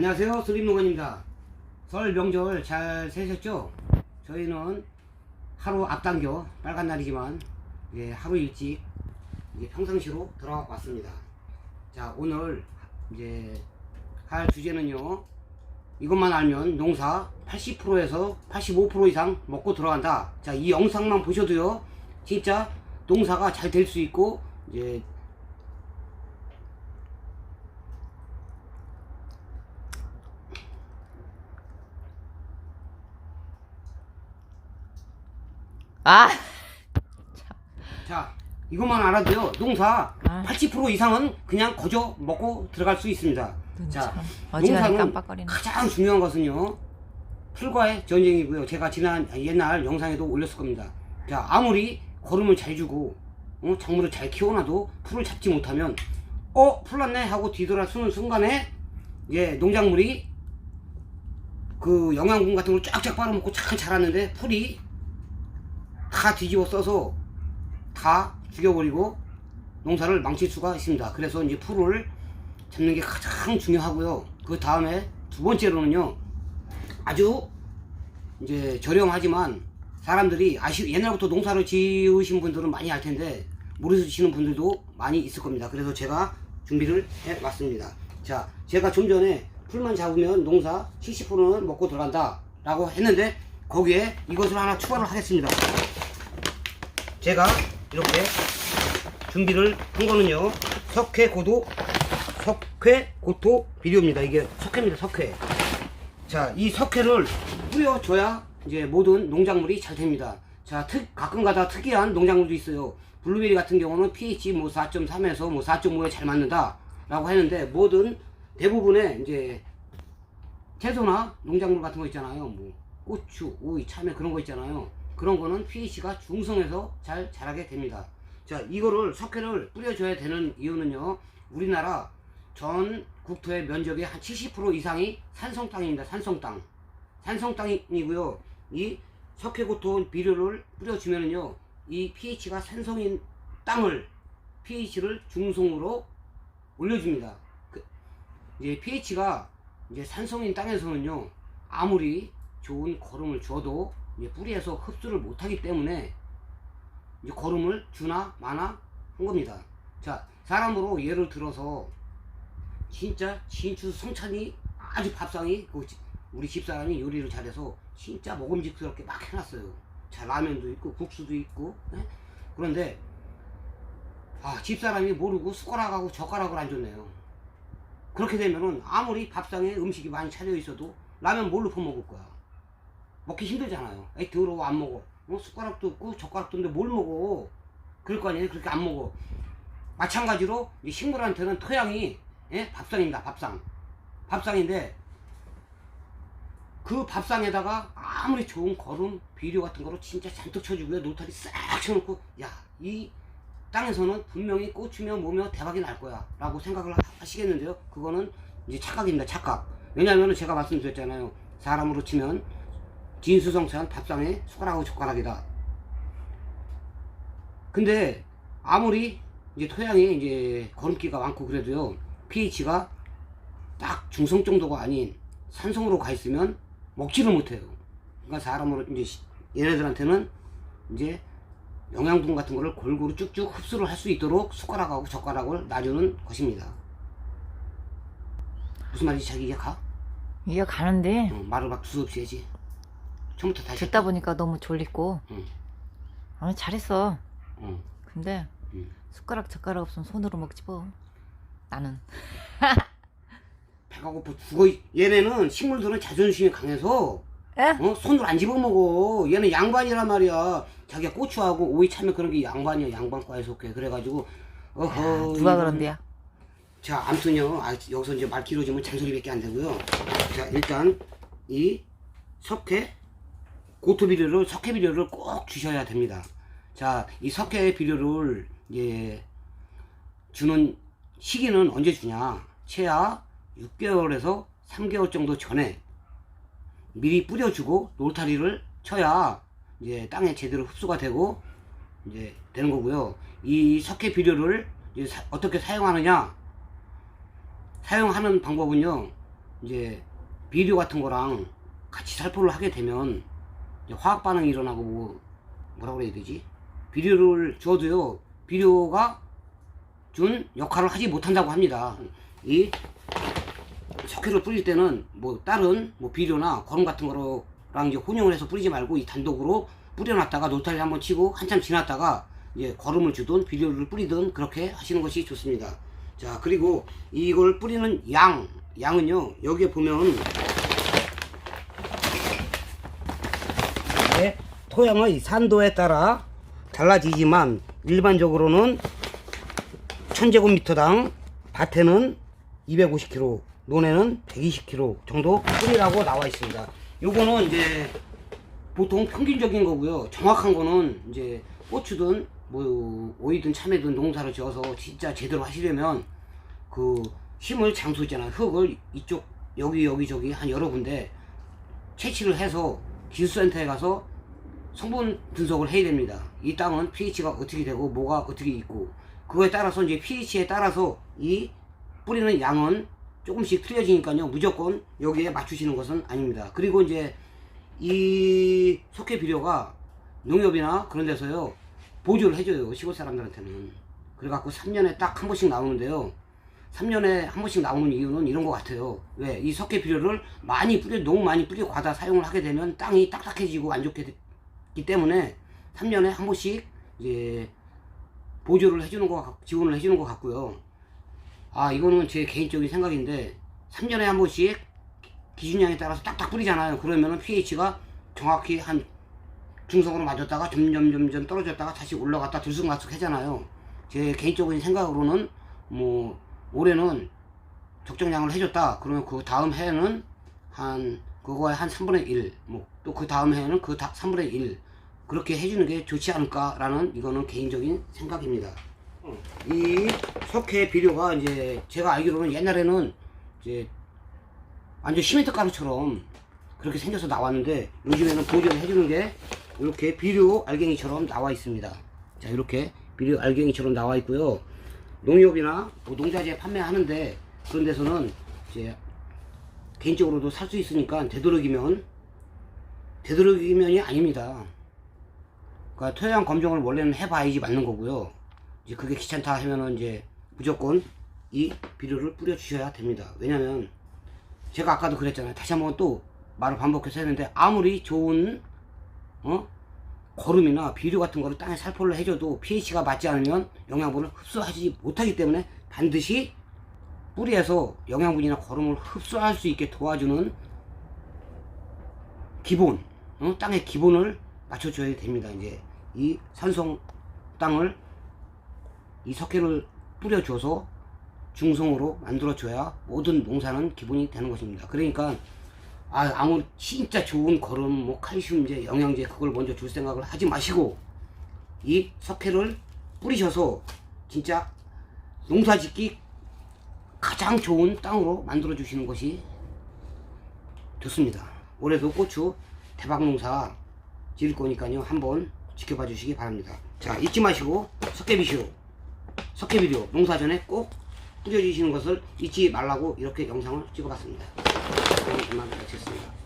안녕하세요 슬림노건입니다. 설 명절 잘 세셨죠? 저희는 하루 앞당겨 빨간 날이지만 이제 하루 일찍 이제 평상시로 돌아왔습니다. 자 오늘 이제 할 주제는요 이것만 알면 농사 80%에서 85% 이상 먹고 들어간다. 자 이 영상만 보셔도요 진짜 농사가 잘 될 수 있고 이제 아, 자, 이것만 알아도요. 농사 아. 80% 이상은 그냥 거저 먹고 들어갈 수 있습니다. 눈 자, 참. 어지간히 농사는 깜빡거리네. 가장 중요한 것은요. 풀과의 전쟁이고요. 제가 지난 옛날 영상에도 올렸을 겁니다. 자, 아무리 거름을 잘 주고 어, 작물을 잘 키워놔도 풀을 잡지 못하면 어, 풀 났네 하고 뒤돌아 서는 순간에 예, 농작물이 그 영양분 같은 걸 쫙쫙 빨아먹고 잘 자랐는데 풀이 다 뒤집어 써서 다 죽여버리고 농사를 망칠 수가 있습니다. 그래서 이제 풀을 잡는 게 가장 중요하고요. 그 다음에 두 번째로는요, 아주 이제 저렴하지만 사람들이 아시 옛날부터 농사를 지으신 분들은 많이 알 텐데 모르시는 분들도 많이 있을 겁니다. 그래서 제가 준비를 해 왔습니다. 자, 제가 좀 전에 풀만 잡으면 농사 70%는 먹고 들어간다 라고 했는데 거기에 이것을 하나 추가를 하겠습니다. 제가 이렇게 준비를 한 거는요. 석회 고도 석회 고토 비료입니다. 이게 석회입니다 석회. 자 이 석회를 뿌려줘야 이제 모든 농작물이 잘 됩니다. 자 특, 가끔가다 특이한 농작물도 있어요. 블루베리 같은 경우는 pH 뭐 4.3에서 뭐 4.5에 잘 맞는다 라고 하는데 모든 대부분의 이제 채소나 농작물 같은 거 있잖아요. 뭐 고추, 오이, 참외 그런 거 있잖아요. 그런 거는 pH가 중성에서 잘 자라게 됩니다. 자, 이거를 석회를 뿌려줘야 되는 이유는요. 우리나라 전 국토의 면적의 한 70% 이상이 산성 땅입니다. 산성 땅. 산성 땅이고요. 이 석회고토 비료를 뿌려주면은요. 이 pH가 산성인 땅을 pH를 중성으로 올려줍니다. 그, 이제 pH가 이제 산성인 땅에서는요 아무리 좋은 거름을 줘도 뿌리에서 흡수를 못하기 때문에 이제 거름을 주나 마나 한 겁니다. 자 사람으로 예를 들어서 진짜 진추 성찬이 아주 밥상이 그 지- 우리 집사람이 요리를 잘해서 진짜 먹음직스럽게 막 해놨어요. 자 라면도 있고 국수도 있고 예? 그런데 아 집사람이 모르고 숟가락하고 젓가락을 안 줬네요. 그렇게 되면은 아무리 밥상에 음식이 많이 차려 있어도 라면 뭘로 퍼먹을 거야? 먹기 힘들잖아요. 에이 더러워 안 먹어. 어, 숟가락도 없고 젓가락도 없는데 뭘 먹어? 그럴 거 아니에요. 그렇게 안 먹어. 마찬가지로 이 식물한테는 토양이 예? 밥상입니다. 밥상. 밥상인데 그 밥상에다가 아무리 좋은 거름 비료 같은 거로 진짜 잔뜩 쳐주고요. 노타리 싹 쳐놓고 야 이 땅에서는 분명히 꽃이며 뭐며 대박이 날 거야 라고 생각을 하- 하시겠는데요 그거는 이제 착각입니다 착각 왜냐하면 제가 말씀드렸잖아요 사람으로 치면 진수성찬 밥상에 숟가락하고 젓가락이다 근데 아무리 이제 토양에 이제 거름기가 많고 그래도요 pH가 딱 중성 정도가 아닌 산성으로 가 있으면 먹지를 못해요 그러니까 사람으로 이제 시- 얘네들한테는 이제 영양분 같은 거를 골고루 쭉쭉 흡수를 할 수 있도록 숟가락하고 젓가락을 놔주는 것입니다. 무슨 말인지 자기 이해 가? 이해 가는데 어, 말을 막 두서없이 해야지. 처음부터 다시. 듣다 보니까 너무 졸리고. 응. 아, 잘했어. 어. 근데 응. 숟가락 젓가락 없으면 손으로 먹지 뭐. 나는. 배가 고파 죽어. 얘네는 식물들은 자존심이 강해서 에? 어? 손으로 안 집어먹어. 얘는 양반이란 말이야. 자기가 고추하고 오이 참외 그런 게 양반이야. 양반과에 속해. 그래가지고 어허. 야, 누가 그런데야? 자, 아무튼요. 아, 여기서 이제 말 길어지면 잔소리밖에 안 되고요. 자, 일단 이 석회 고토 비료를 석회 비료를 꼭 주셔야 됩니다. 자, 이 석회 비료를 이제 주는 시기는 언제 주냐? 최하 6개월에서 3개월 정도 전에 미리 뿌려주고 놀타리를 쳐야 이제 땅에 제대로 흡수가 되고 이제 되는 거고요. 이 석회 비료를 사- 어떻게 사용하느냐? 사용하는 방법은요. 이제 비료 같은 거랑 같이 살포를 하게 되면 화학 반응이 일어나고 뭐 뭐라 그래야 되지? 비료를 줘도요 비료가 준 역할을 하지 못한다고 합니다. 이 석회를 뿌릴 때는 뭐 다른 뭐 비료나 거름 같은 거랑 이제 혼용을 해서 뿌리지 말고 이 단독으로 뿌려놨다가 노타리 한번 치고 한참 지났다가 이제 거름을 주든 비료를 뿌리든 그렇게 하시는 것이 좋습니다. 자 그리고 이걸 뿌리는 양 양은요 여기에 보면 네, 토양의 산도에 따라 달라지지만 일반적으로는 1000제곱미터당 밭에는 250kg, 논에는 120kg 정도 뿌리라고 나와 있습니다. 요거는 이제 보통 평균적인 거고요. 정확한 거는 이제 고추든 뭐 오이든 참외든 농사를 지어서 진짜 제대로 하시려면 그 힘을 장소 있잖아요. 흙을 이쪽 여기 여기 저기 한 여러 군데 채취를 해서 기술센터에 가서 성분 분석을 해야 됩니다. 이 땅은 pH가 어떻게 되고 뭐가 어떻게 있고 그거에 따라서 이제 pH에 따라서 이 뿌리는 양은 조금씩 틀려지니까요. 무조건 여기에 맞추시는 것은 아닙니다. 그리고 이제 이 석회 비료가 농협이나 그런 데서요 보조를 해줘요 시골 사람들한테는 그래갖고 3년에 딱 한 번씩 나오는데요 3년에 한 번씩 나오는 이유는 이런 것 같아요 왜 이 석회 비료를 많이 뿌려 너무 많이 뿌려 과다 사용을 하게 되면 땅이 딱딱해지고 안 좋게 되기 때문에 3년에 한 번씩 이제 보조를 해주는 것 같, 지원을 해주는 것 같고요 아 이거는 제 개인적인 생각인데 3년에 한 번씩 기준량에 따라서 딱딱 뿌리잖아요. 그러면은 pH가 정확히 한 중성으로 맞았다가 점점 점점 떨어졌다가 다시 올라갔다 들쑥날쑥 하잖아요. 제 개인적인 생각으로는 뭐 올해는 적정량을 해줬다. 그러면 그 다음 해에는 한 그거의 한 3분의 1, 뭐 또 그 다음 해에는 그 다, 3분의 1 그렇게 해주는 게 좋지 않을까라는 이거는 개인적인 생각입니다. 이 석회 비료가 이제 제가 알기로는 옛날에는 이제 완전 시멘트 가루처럼 그렇게 생겨서 나왔는데 요즘에는 보존을 해주는 게 이렇게 비료 알갱이처럼 나와 있습니다. 자 이렇게 비료 알갱이처럼 나와 있고요. 농협이나 뭐 농자재 판매하는데 그런 데서는 이제 개인적으로도 살 수 있으니까 되도록이면 되도록이면이 아닙니다. 그러니까 토양 검정을 원래는 해봐야지 맞는 거고요. 이제 그게 귀찮다 하면은 이제 무조건 이 비료를 뿌려 주셔야 됩니다. 왜냐면 제가 아까도 그랬잖아요. 다시 한번 또 말을 반복해서 했는데 아무리 좋은 어 거름이나 비료 같은 거를 땅에 살포를 해줘도 pH가 맞지 않으면 영양분을 흡수하지 못하기 때문에 반드시 뿌리에서 영양분이나 거름을 흡수할 수 있게 도와주는 기본 어? 땅의 기본을 맞춰줘야 됩니다. 이제 이 산성 땅을 이 석회를 뿌려줘서 중성으로 만들어줘야 모든 농사는 기본이 되는 것입니다. 그러니까 아, 아무 진짜 좋은 거름, 뭐 칼슘제, 영양제 그걸 먼저 줄 생각을 하지 마시고 이 석회를 뿌리셔서 진짜 농사짓기 가장 좋은 땅으로 만들어 주시는 것이 좋습니다. 올해도 고추 대박 농사 지을 거니까요. 한번 지켜봐 주시기 바랍니다. 자, 잊지 마시고 석회비료, 석회비료 농사 전에 꼭 뿌려주시는 것을 잊지 말라고 이렇게 영상을 찍어봤습니다. 그럼 이만 마치겠습니다.